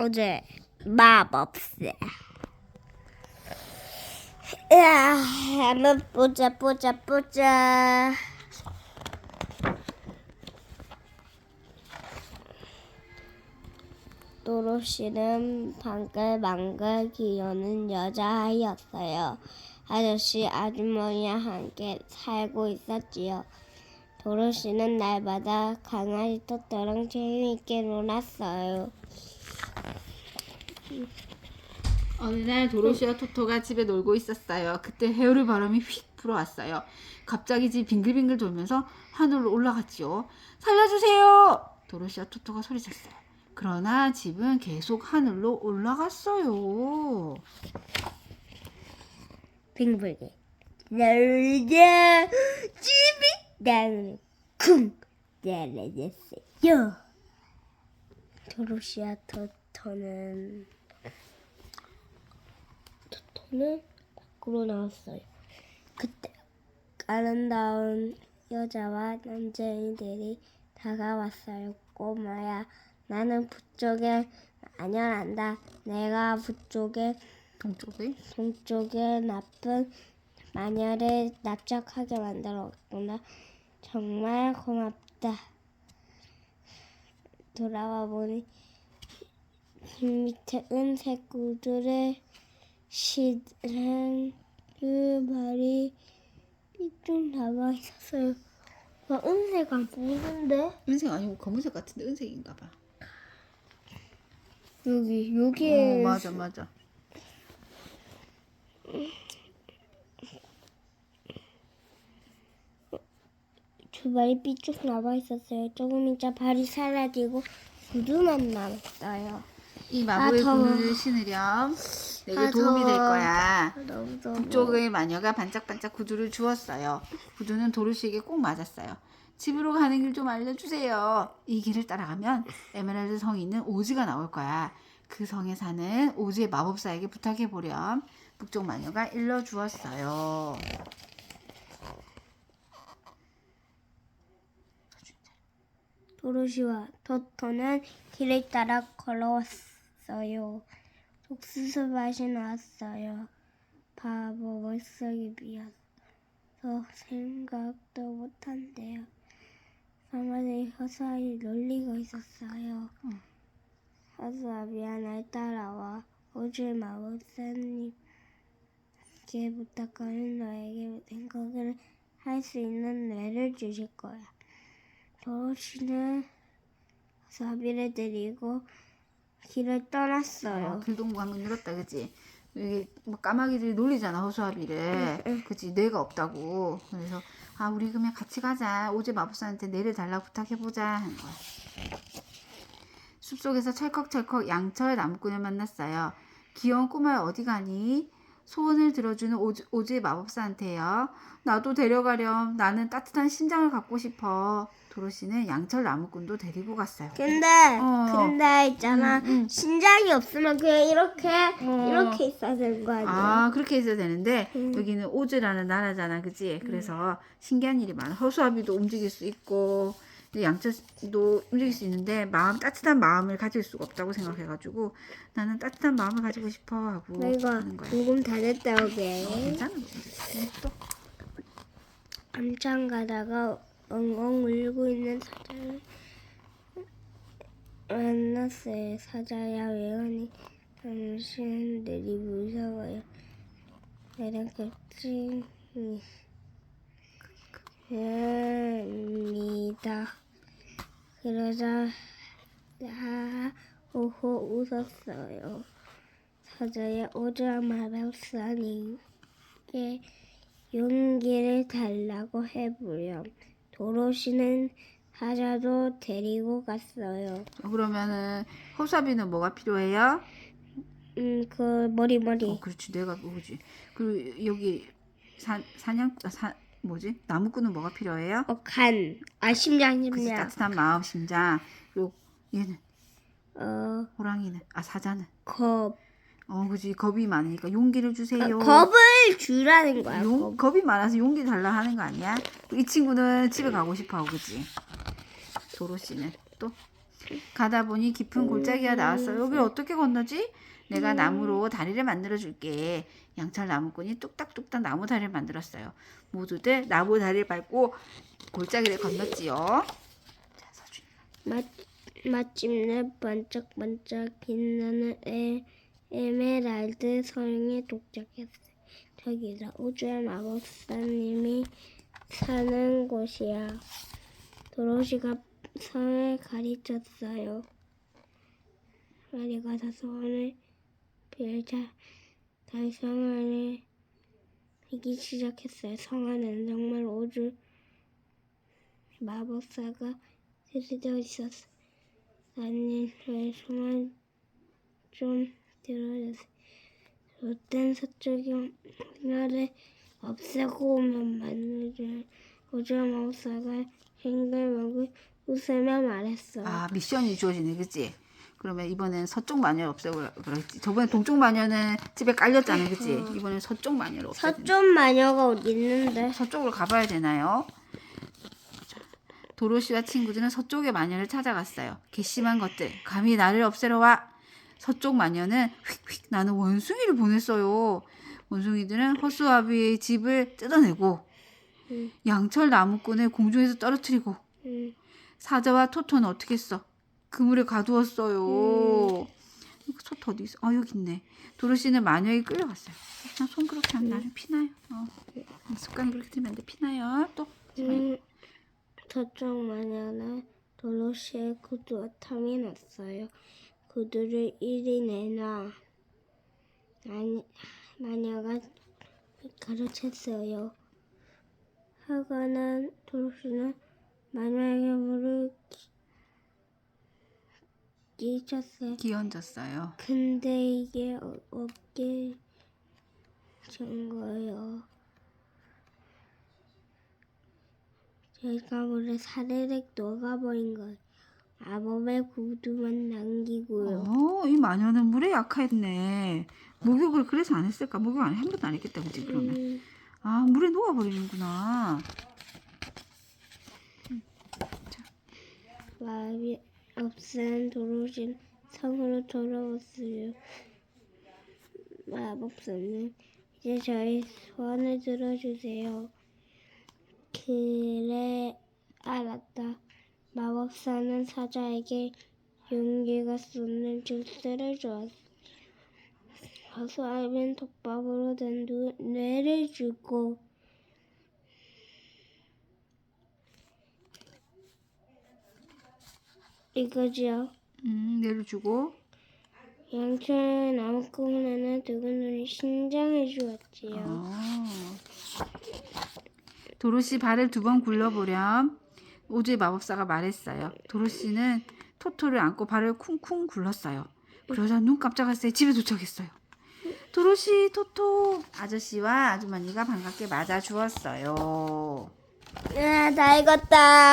어제 마법사. 야, 한번 보자, 보자, 보자. 도로시는 방글방글 기어는 여자아이였어요. 아저씨, 아주머니와 함께 살고 있었지요. 도로시는 날마다 강아지 토토랑 재미있게 놀았어요. 어느 날 도로시와 토토가 집에 놀고 있었어요. 그때 해오리 바람이 휙 불어왔어요. 갑자기 집 빙글빙글 돌면서 하늘로 올라갔지요. 살려주세요! 도로시와 토토가 소리쳤어요. 그러나 집은 계속 하늘로 올라갔어요. 빙불기 날자 집이 나는 쿵 날아졌어요 도로시아 토토 는 토토는 밖으로 나왔어요 그때 아름다운 여자와 남자애들이 다가왔어요 꼬마야 나는 북쪽에 안녕한다 내가 북쪽에 동쪽에 동쪽에 나쁜 마녀를 납작하게 만들었구나. 정말 고맙다. 돌아와 보니 집 밑에 은색 구두를 신은 그 발이 삐쭉 나와 있었어요. 와, 은색 안 보이는데? 은색 아니고 검은색 같은데 은색인가 봐. 여기, 여기에. 어, 맞아 맞아. 두 발이 삐쭉 나와 있었어요. 조금 있자 발이 사라지고 구두만 남았어요. 이 마법의 아, 더워. 구두를 신으렴. 내게 아, 도움이 될 더워. 거야. 너무 더워. 북쪽의 마녀가 반짝반짝 구두를 주었어요. 구두는 도로시에게 꼭 맞았어요. 집으로 가는 길 좀 알려주세요. 이 길을 따라가면 에메랄드 성이 있는 오즈가 나올 거야. 그 성에 사는 오즈의 마법사에게 부탁해 보렴. 북쪽 마녀가 일러 주었어요. 도로시와 토토는 길을 따라 걸어왔어 요. 옥수수 맛이 나왔어요. 바보 머릿속이 비어서 생각도 못한대요. 사마리 허수아비 놀리고 있었어요. 응. 허수아비야 날 따라와 오줄 마법사님께 부탁하면 너에게 생각을 할 수 있는 뇌를 주실 거야. 도로시는 허수아비를 데리고 길을 아, 떠났어요. 길동무 방금 늘었다, 그치? 여기 뭐 까마귀들이 놀리잖아, 허수아비를. 그치, 뇌가 없다고. 그래서, 아, 우리 그러면 같이 가자. 오제 마법사한테 뇌를 달라고 부탁해보자. 하는 거야. 숲속에서 철컥철컥 양철 나무꾼을 만났어요. 귀여운 꼬마야 어디 가니? 소원을 들어주는 오즈, 오즈의 마법사한테요. 나도 데려가렴. 나는 따뜻한 심장을 갖고 싶어. 도로시는 양철 나무꾼도 데리고 갔어요. 근데 어. 근데 있잖아 응, 응. 신장이 없으면 그냥 이렇게 어. 이렇게 있어야 되는 거 아니야? 아 그렇게 있어야 되는데 음. 여기는 오즈라는 나라잖아 그치 그래서 신기한 일이 많아 허수아비도 움직일 수 있고 양철도 움직일 수 있는데 마음 따뜻한 마음을 가질 수가 없다고 생각해가지고 나는 따뜻한 마음을 가지고 싶어 하고 내가 하는 거야 궁금 다 됐다 어, 오게 괜찮아 또 한참 가다가 엉엉 울고 있는 사자를 만났어요. 사자야 왜 오니? 당신들이 무서워요. 내랑 겹치 니 합니다. 그러자 하 오호 웃었어요. 사자야 오자 마법사님께 용기를 달라고 해보렴. 도로시는 사자도 데리고 갔어요. 그러면은 허수아비는 뭐가 필요해요? 음, 그 머리 머리. 어 그렇지 내가 그거지 그리고 여기 사, 사냥 아, 사 뭐지 나무꾼은 뭐가 필요해요? 어, 간. 아, 심장, 그치 심장. 따뜻한 마음 심장 그리고 얘는 어, 호랑이는 아 사자는 겁. 어 그지 겁이 많으니까 용기를 주세요. 어, 겁을 주라는 거야. 용, 겁. 겁이 많아서 용기 달라 하는 거 아니야? 이 친구는 집에 가고 싶어 하고 그지? 도로 씨는 또 가다 보니 깊은 골짜기가 나왔어요. 여기 어떻게 건너지? 내가 나무로 다리를 만들어 줄게. 양철 나무꾼이 뚝딱뚝딱 나무 다리를 만들었어요. 모두들 나무 다리를 밟고 골짜기를 건넜지요. 자, 서준이. 마, 마침내 반짝반짝 빛나는 에, 에메랄드 성에 도착했어요. 저기다 우주의 마법사님이 사는 곳이야. 도로시가 성을 가르쳤어요. 빨리 가서 소원을 빌자. 다시 성 안에 이기 시작했어요. 성 안에는 정말 우주 마법사가 들여져 있었어. 나는 저의 소원 좀 들어주세요. 롯된 서쪽이 나를 없애고 오면 만들줄 우주 마법사가 싱글먹을 웃으며 말했어. 아, 미션이 주어지네, 그치? 그러면 이번엔 서쪽 마녀를 없애고 그랬지. 저번에 동쪽 마녀는 집에 깔렸잖아, 그치? 이번엔 서쪽 마녀를 된다. 서쪽 마녀가 어디 있는데? 서쪽으로 가봐야 되나요? 자, 도로시와 친구들은 서쪽의 마녀를 찾아갔어요. 괘씸한 것들, 감히 나를 없애러 와. 서쪽 마녀는 휙휙 나는 원숭이를 보냈어요. 원숭이들은 허수아비의 집을 뜯어내고 음. 양철 나무꾼을 공중에서 떨어뜨리고 음, 사자와 토토는 어떻게 했어? 그물에 가두었어요. 토토 어디 있어? 아 여기 있네. 도로시는 마녀에게 끌려갔어요. 나손 그렇게 하면 나중에 피나요. 어. 습관이 그렇게 들면 안 돼. 피나요. 또 음, 서쪽 마녀는 도로시의 구두와 탐이 났어요. 구두를 이리 내놔. 마녀, 마녀가 가르쳤어요. 난 도로시는 마녀에게 물을 기- 끼쳤어요. 기얹었어요. 근데 이게 어- 없게 된 거예요. 제가 물에 사르륵 녹아버린 거예요. 마법의 구두만 남기고요. 어, 이 마녀는 물에 약했네. 목욕을 그래서 안 했을까? 목욕 안, 한 번도 안 했겠다, 그지? 그러면. 음, 아, 물에 녹아버리는구나. 마법이 없앤 도로신 성으로 돌아왔어요. 마법사는 이제 저희 소원을 들어주세요. 그래 알았다. 마법사는 사자에게 용기가 쏟는 주스를 주었어. 허수아비는 톱밥으로 된 누- 뇌를 주고 이거지요. 음, 내를 주고. 양초의 나무꾼에는 두근두근 신장을 주었지요. 아. 도로시 발을 두 번 굴려보렴. 오즈의 마법사가 말했어요. 도로시는 토토를 안고 발을 쿵쿵 굴렀어요. 그러자 눈 깜짝했어요. 집에 도착했어요. 도로시, 토토, 아저씨와 아주머니가 반갑게 맞아 주었어요. 아, 다 익었다.